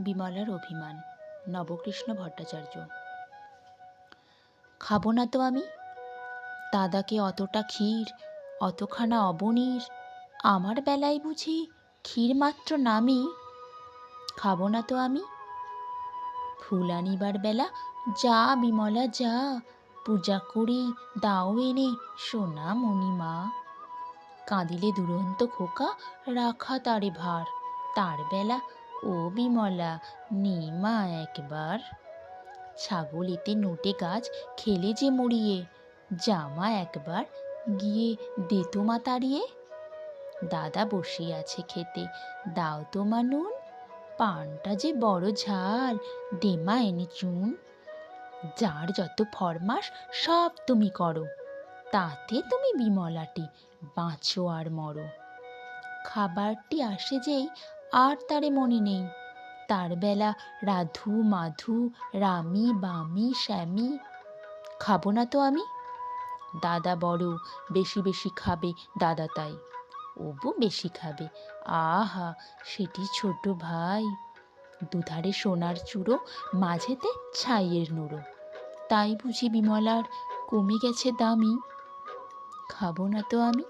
বিমলার অভিমান, নবকৃষ্ণ ভট্টাচার্য। খাব না তো আমি? দাদাকে অতটা ক্ষীর, অতখানা অবনীর, আমার বেলায় বুঝি ক্ষীর মাত্র নামি। খাব না তো আমি? ফুল আনিবার বেলা যা বিমলা যা, পূজা করি দাও এনে সোনা মণিমা। কাঁদিলে দুরন্ত খোকা রাখা তারে ভার, তার বেলা ও বিমলা, নে মা একবার। ছাগল এতে নোটে গাছ খেলে যে মরিয়ে জামা একবার গিয়ে দে তো মা তাড়িয়ে। দাদা বসে আছে খেতে, দাও তো মা নুন, পানটা যে বড় ঝাল, দে মা এনে চুন। যার যত ফরমাস সব তুমি করো, তাতে তুমি বিমলাটি বাঁচো আর মরো। খাবারটি আসে যেই আর তারে মনে নেই। তার বেলা রাধু, মাধু, রামি, বামি, শ্যামি, খাব না তো আমি? দাদা বড় বেশি বেশি খাবে, দাদা তাই। অবু বেশি খাবে। আহা, সেটি ছোট ভাই। দুধারে সোনার চূড়ো, মাঝেতে ছাইয়ের নুড়ো। তাই বুঝি বিমলার কমে গেছে দামি। খাব না তো আমি?